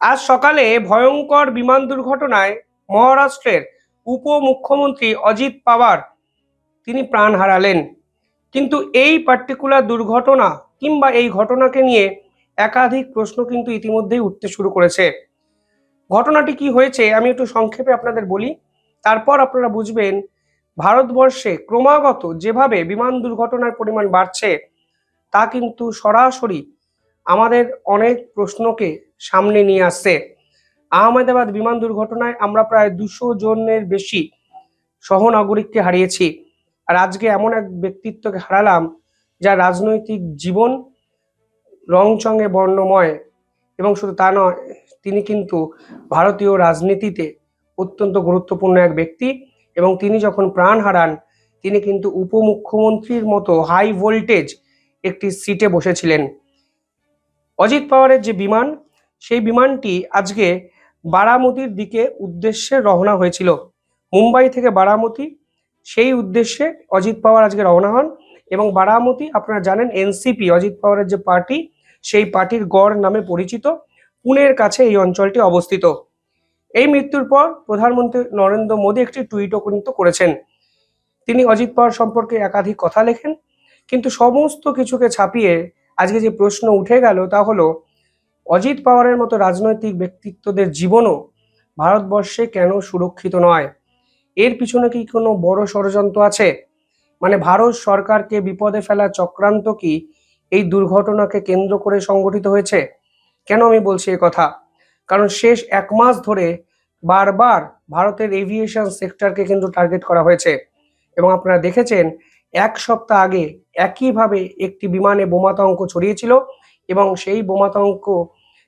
আজ সকালে ভয়ঙ্কর বিমান দুর্ঘটনায় মহারাষ্ট্রের উপমুখ্যমন্ত্রী অজিত পাওয়ার তিনি প্রাণ হারালেন। কিন্তু এই পার্টিকুলার দুর্ঘটনা কিংবা এই ঘটনাকে নিয়ে একাধিক প্রশ্ন কিন্তু ইতিমধ্যেই উঠতে শুরু করেছে। ঘটনাটি কি হয়েছে আমি একটু সংক্ষেপে আপনাদের বলি। তারপর আপনারা বুঝবেন, ভারতবর্ষে ক্রমাগত যেভাবে বিমান দুর্ঘটনার পরিমাণ বাড়ছে, তা কিন্তু সরাসরি আমাদের অনেক প্রশ্নকে সামনে নিয়ে আসছে। আহমেদাবাদ বিমান দুর্ঘটনায় আমরা প্রায় দুশো জনের বেশি সহনাগরিককে হারিয়েছি। আর আজকে এমন এক ব্যক্তিত্বকে হারালাম যা রাজনৈতিক জীবন রংচঙে বর্ণময় এবং শুধু তা নয়, তিনি কিন্তু ভারতীয় রাজনীতিতে অত্যন্ত গুরুত্বপূর্ণ এক ব্যক্তি এবং তিনি যখন প্রাণ হারান, তিনি কিন্তু উপমুখ্যমন্ত্রীর মতো হাই ভোল্টেজ একটি সিটে বসেছিলেন। অজিত পাওয়ারের যে বিমান সেই বিমানটি আজকে বারামতির দিকে উদ্দেশ্যে রওনা হয়েছিল। মুম্বাই থেকে বারামতি, সেই উদ্দেশ্যে অজিত পাওয়ার আজকে রওনা হন এবং বারামতি, আপনারা জানেন, এনসিপি, অজিত পাওয়ারের যে পার্টি, সেই পার্টির গড় নামে পরিচিত পুনের কাছে এই অঞ্চলটি অবস্থিত। এই মৃত্যুর পর প্রধানমন্ত্রী নরেন্দ্র মোদী একটি টুইটও কিন্তু করেছেন। তিনি অজিত পাওয়ার সম্পর্কে একাধিক কথা লেখেন, কিন্তু সমস্ত কিছুকে ছাপিয়ে আজকে যে প্রশ্ন উঠে গেল তা হলো অজিত পাওয়ারের মতো রাজনৈতিক ব্যক্তিত্বদের জীবনও ভারতবর্ষে কেন সুরক্ষিত নয়? এর পিছনে কি কোনো বড় ষড়যন্ত্র আছে? মানে ভারত সরকারকে বিপদে ফেলা চক্রান্ত কি এই দুর্ঘটনাকে কেন্দ্র করে সংগঠিত হয়েছে? কেন আমি বলছি এ কথা? কারণ শেষ এক মাস ধরে বারবার ভারতের এভিয়েশন সেক্টরকে কিন্তু টার্গেট করা হয়েছে। এবং আপনারা দেখেছেন, এক সপ্তাহ আগে একইভাবে একটি বিমানে বোমাতঙ্ক ছড়িয়েছিল এবং সেই বোমাতঙ্ক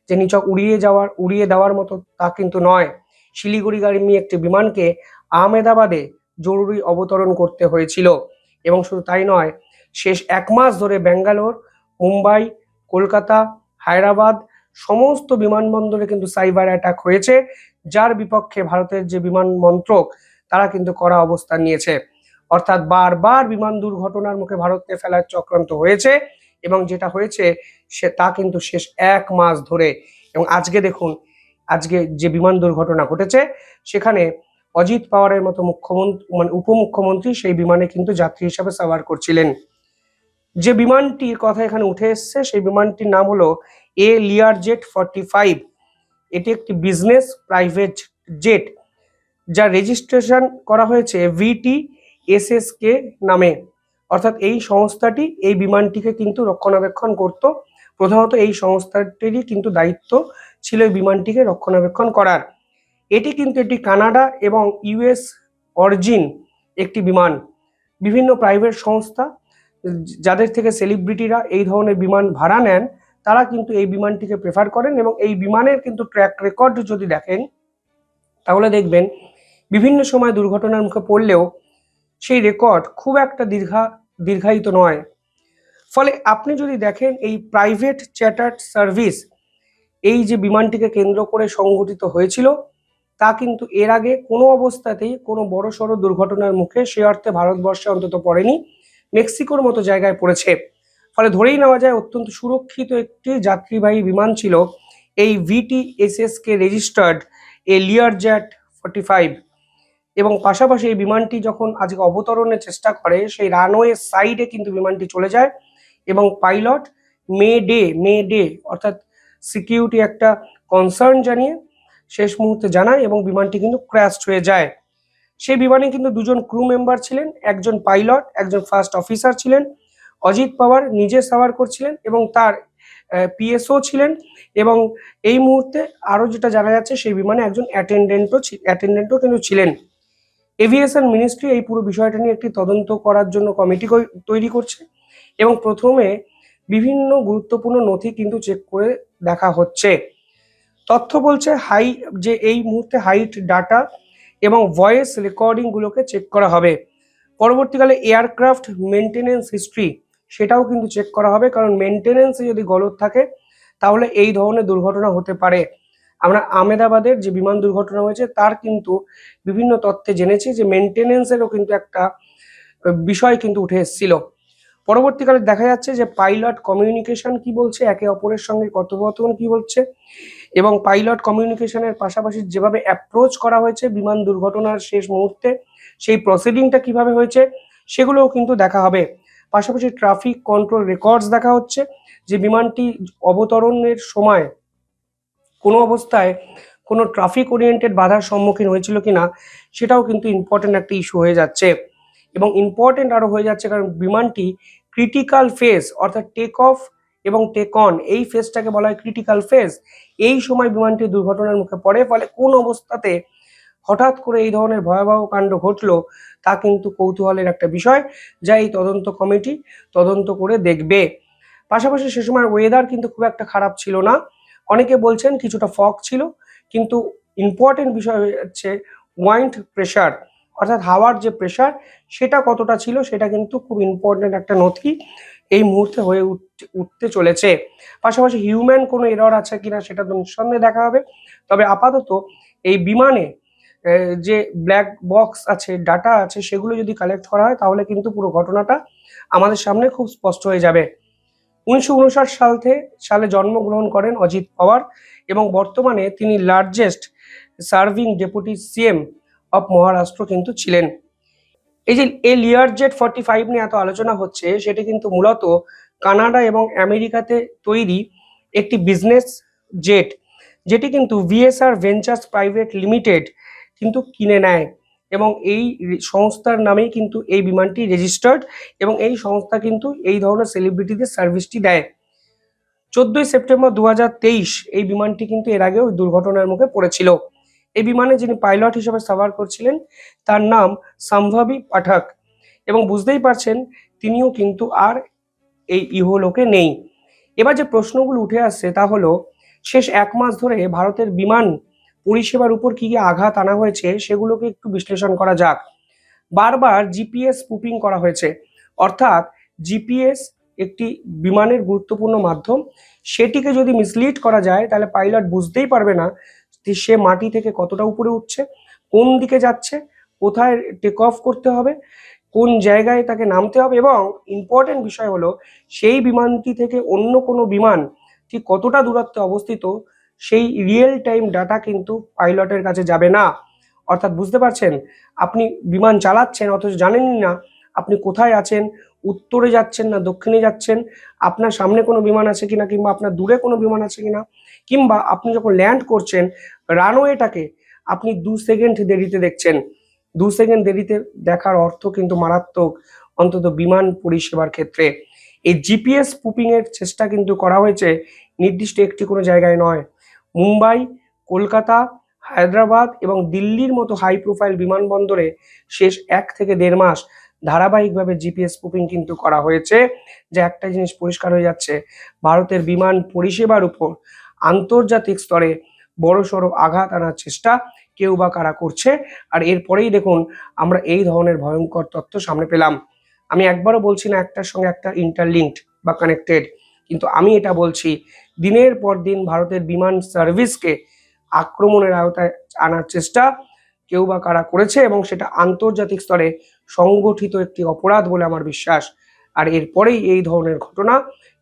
যে নিচক উড়িয়ে যাওয়ার, উড়িয়ে দেওয়ার মতো তা কিন্তু নয়। শিলিগুড়িগামী একটি বিমানকে আহমেদাবাদে জরুরি অবতরণ করতে হয়েছিল এবং শুধু তাই নয়, শেষ এক মাস ধরে ব্যাঙ্গালোর, মুম্বাই, কলকাতা, হায়দ্রাবাদ সমস্ত বিমানবন্দরে কিন্তু সাইবার অ্যাটাক হয়েছে, যার বিপক্ষে ভারতের যে বিমান মন্ত্রক, তারা কিন্তু কড়া অবস্থান নিয়েছে। অর্থাৎ বারবার বিমান দুর্ঘটনার মুখে ভারতকে ফেলার চক্রান্ত হয়েছে। এবং যেটা হয়েছে, সে তা কিন্তু শেষ এক মাস ধরে। এবং আজকে দেখুন, আজকে যে বিমান দুর্ঘটনা ঘটেছে, সেখানে অজিত পাওয়ারের মতো মুখ্যমন্ত্রী মানে উপমুখ্যমন্ত্রী সেই বিমানে কিন্তু যাত্রী হিসাবে সাওয়ার করছিলেন। যে বিমানটির কথা এখানে উঠে এসছে, সেই বিমানটির নাম হলো এ লিয়ার জেট ফর্টি ফাইভ। এটি একটি বিজনেস প্রাইভেট জেট, যার রেজিস্ট্রেশন করা হয়েছে ভিটি এসএসকে নামে। অর্থাৎ এই সংস্থাটি এই বিমানটিকে কিন্তু রক্ষণাবেক্ষণ করত। প্রথমত এই সংস্থাটিরই কিন্তু দায়িত্ব ছিল এই বিমানটিকে রক্ষণাবেক্ষণ করার। এটি কিন্তু একটি কানাডা এবং ইউএস অরিজিন একটি বিমান। বিভিন্ন প্রাইভেট সংস্থা, যাদের থেকে সেলিব্রিটিরা এই ধরনের বিমান ভাড়া নেন, তারা কিন্তু এই বিমানটিকে প্রেফার করেন এবং এই বিমানের কিন্তু ট্র্যাক রেকর্ড যদি দেখেন, তাহলে দেখবেন বিভিন্ন সময় দুর্ঘটনার মুখে পড়লেও সেই রেকর্ড খুব একটা দীর্ঘা, দীর্ঘায়িত নয়। ফলে আপনি যদি দেখেন এই প্রাইভেট চ্যাটার্ড সার্ভিস এই যে বিমানটিকে কেন্দ্র করে সংগঠিত হয়েছিল, তা কিন্তু এর আগে কোনো অবস্থাতেই কোনো বড় সড়ো দুর্ঘটনার মুখে সে অর্থে ভারতবর্ষে অন্তত পড়েনি, মেক্সিকোর মতো জায়গায় পড়েছে। ফলে ধরেই নেওয়া যায় অত্যন্ত সুরক্ষিত একটি যাত্রীবাহী বিমান ছিল এই ভিটিএসএস কে রেজিস্টার্ড এ লিয়ার জ্যাট ফর্টি ফাইভ এবং পাশাপাশি এই বিমানটি যখন আজকে অবতরণের চেষ্টা করে, সেই রানওয়ে সাইডে কিন্তু বিমানটি চলে যায় এবং pilot mayday mayday অর্থাৎ সিকিউরিটি একটা কনসার্ন জানিয়ে শেষ মুহূর্তে জানায় এবং বিমানটি কিন্তু ক্র্যাশ হয়ে যায়। সেই বিমানে কিন্তু দুজন ক্রু মেম্বার ছিলেন, একজন পাইলট একজন ফার্স্ট অফিসার ছিলেন, অজিত পাওয়ার নিজে সাওয়ার করছিলেন এবং তার পিএসও ছিলেন এবং এই মুহূর্তে আরও যেটা জানা যাচ্ছে, সেই বিমানে একজন অ্যাটেন্ডেন্টও অ্যাটেন্ডেন্টও কিন্তু ছিলেন। এভিয়েশন মিনিস্ট্রি এই পুরো বিষয়টা নিয়ে একটি তদন্ত করার জন্য কমিটি তৈরি করছে এবং প্রথমে বিভিন্ন গুরুত্বপূর্ণ নথি কিন্তু চেক করে দেখা হচ্ছে। তথ্য বলছে হাই, যে এই মুহূর্তে হাইট ডাটা এবং ভয়েস রেকর্ডিংগুলোকে চেক করা হবে। পরবর্তীকালে এয়ারক্রাফট মেনটেনেন্স হিস্ট্রি সেটাও কিন্তু চেক করা হবে, কারণ মেনটেনেন্সে যদি গলত থাকে তাহলে এই ধরনের দুর্ঘটনা হতে পারে। আমরা আমেদাবাদের যে বিমান দুর্ঘটনা হয়েছে, তার কিন্তু বিভিন্ন তথ্যে জেনেছি যে মেনটেনেন্সেরও কিন্তু একটা বিষয় কিন্তু উঠে এসেছিল। পরবর্তীকালে দেখা যাচ্ছে যে পাইলট কমিউনিকেশন কি বলছে, একে অপরের সঙ্গে কথোপকথন কি বলছে এবং পাইলট কমিউনিকেশনের পাশাপাশি যেভাবে অ্যাপ্রোচ করা হয়েছে বিমান দুর্ঘটনার শেষ মুহূর্তে, সেই প্রসিডিংটা কীভাবে হয়েছে, সেগুলোও কিন্তু দেখা হবে। পাশাপাশি ট্রাফিক কন্ট্রোল রেকর্ডস দেখা হচ্ছে যে বিমানটি অবতরণের সময় কোনো অবস্থায় কোনো ট্রাফিক ওরিয়েন্টেড বাধার সম্মুখীন হয়েছিল কি না সেটাও কিন্তু ইম্পর্টেন্ট একটা ইস্যু হয়ে যাচ্ছে। এবং ইম্পর্টেন্ট আরও হয়ে যাচ্ছে কারণ বিমানটি ক্রিটিক্যাল ফেজ অর্থাৎ টেক অফ এবং টেক অন এই ফেজটাকে বলা হয় ক্রিটিক্যাল ফেজ এই সময় বিমানটি দুর্ঘটনার মুখে পড়ে, ফলে কোন অবস্থাতে হঠাৎ করে এই ধরনের ভয়াবহ কাণ্ড ঘটলো, তা কিন্তু কৌতূহলের একটা বিষয়, যা এই তদন্ত কমিটি তদন্ত করে দেখবে। পাশাপাশি সে সময় ওয়েদার কিন্তু খুব একটা খারাপ ছিল না। অনেকে বলছেন কিছুটা ফগ ছিল, কিন্তু ইম্পর্টেন্ট বিষয় হচ্ছে ওয়াইন্ড প্রেশার অর্থাৎ হাওয়ার যে প্রেশার সেটা কতটা ছিল সেটা কিন্তু খুব ইম্পর্টেন্ট একটা নথি এই মুহূর্তে হয়ে উঠতে উঠতে চলেছে। পাশাপাশি হিউম্যান কোনো এরর আছে কিনা সেটা তো নিঃসন্দেহে দেখা হবে। তবে আপাতত এই বিমানে যে ব্ল্যাক বক্স আছে ডাটা আছে, সেগুলো যদি কালেক্ট করা হয়, তাহলে কিন্তু পুরো ঘটনাটা আমাদের সামনে খুব স্পষ্ট হয়ে যাবে। উনিশশো উনষাট সাল থেকে সালে জন্মগ্রহণ করেন অজিত পাওয়ার এবং বর্তমানে তিনি largest serving deputy CM of Maharashtra কিন্তু ছিলেন। এই যে এ লিয়ার জেট ফর্টি ফাইভ নিয়ে এত আলোচনা হচ্ছে, সেটি কিন্তু মূলত কানাডা এবং আমেরিকাতে তৈরি একটি বিজনেস জেট যেটি কিন্তু ভিএসআর ভেঞ্চার্স প্রাইভেট লিমিটেড কিন্তু কিনে নেয়। এবং এই সংস্থার নামেই কিন্তু এই বিমানটি রেজিস্টার্ড এবং এই সংস্থা কিন্তু এই ধরনের সেলিব্রিটিদের সার্ভিসটি দেয়। চোদ্দই সেপ্টেম্বর দুহাজার তেইশ এই বিমানটি কিন্তু এর আগেও দুর্ঘটনার মুখে পড়েছিল। এই বিমানে যিনি পাইলট হিসেবে সাভার করছিলেন, তার নাম সম্ভাবী পাঠক এবং বুঝতেই পারছেন তিনিও কিন্তু আর এই ইহলোকে নেই। এবার যে প্রশ্নগুলো উঠে আসছে তা হলো, শেষ এক মাস ধরে ভারতের বিমান পরিষেবার উপর কি কি আঘাত আনা হয়েছে সেগুলোকে একটু বিশ্লেষণ করা যাক। বারবার জিপিএস স্পুপিং করা হয়েছে। অর্থাৎ জিপিএস একটি বিমানের গুরুত্বপূর্ণ মাধ্যম। সেটিকে যদি মিসলিড করা যায়, তাহলে পাইলট বুঝতেই পারবে না সে মাটি থেকে কতটা উপরে উঠছে, কোন দিকে যাচ্ছে, কোথায় টেক অফ করতে হবে, কোন জায়গায় তাকে নামতে হবে এবং ইম্পর্টেন্ট বিষয় হলো, সেই বিমানটি থেকে অন্য কোনো বিমান ঠিক কতটা দূরত্বে অবস্থিত সেই রিয়েল টাইম ডাটা কিন্তু পাইলটের কাছে যাবে না। অর্থাৎ বুঝতে পারছেন? আপনি বিমান চালাচ্ছেন, অথচ জানেনই না আপনি কোথায় আছেন, উত্তরে যাচ্ছেন না দক্ষিণে যাচ্ছেন, আপনার সামনে কোনো বিমান আছে কিনা কিংবা আপনার দূরে কোনো বিমান আছে কিনা, কিংবা আপনি যখন ল্যান্ড করছেন রানওয়েটাকে আপনি দু সেকেন্ড দেরিতে দেখছেন। দু সেকেন্ড দেরিতে দেখার অর্থ কিন্তু মারাত্মক, অন্তত বিমান পরিষেবার ক্ষেত্রে। এই জিপিএস পুপিং এর চেষ্টা কিন্তু করা হয়েছে, নির্দিষ্ট একটি কোনো জায়গায় নয়। মুম্বাই, কলকাতা, হায়দ্রাবাদ এবং দিল্লির মতো হাই প্রোফাইল বিমানবন্দরে শেষ এক থেকে দেড় মাস ধারাবাহিকভাবে জিপিএস পুপিং কিন্তু করা হয়েছে, যে একটা জিনিস পরিষ্কার হয়ে যাচ্ছে। ভারতের বিমান পরিষেবার উপর আন্তর্জাতিক স্তরে বড়সড় আঘাত আনার চেষ্টা কেউ বা কারা করছে? আর এরপরেই দেখুন, আমরা এই ধরনের ভয়ঙ্কর তথ্য সামনে পেলাম। আমি একবারও বলছি না একটার সঙ্গে একটা ইন্টারলিঙ্কড বা কানেক্টেড কিন্তু আমি এটা বলছি দিনের পর দিন ভারতের বিমান সার্ভিসকে আক্রমণের আওতায় আনার চেষ্টা কেউ বা কারা করেছে এবং সেটা আন্তর্জাতিক স্তরে সংগঠিত একটি অপরাধ বলে আমার বিশ্বাস। আর এরপরেই এই ধরনের ঘটনা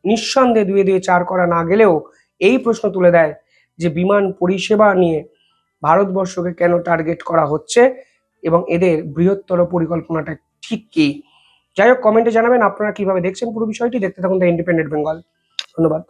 নিঃসন্দেহে দুয়ে দুয়ে চার করা না গেলেও এই প্রশ্ন তুলে দেয় যে বিমান পরিষেবা নিয়ে ভারতবর্ষকে কেন টার্গেট করা হচ্ছে এবং এদের বৃহত্তর পরিকল্পনাটা ঠিক কি? যাই হোক কমেন্টে জানাবেন আপনারা কীভাবে দেখছেন পুরো বিষয়টি। দেখতে থাকুন দ্য ইন্ডিপেন্ডেন্ট বেঙ্গল। ধন্যবাদ।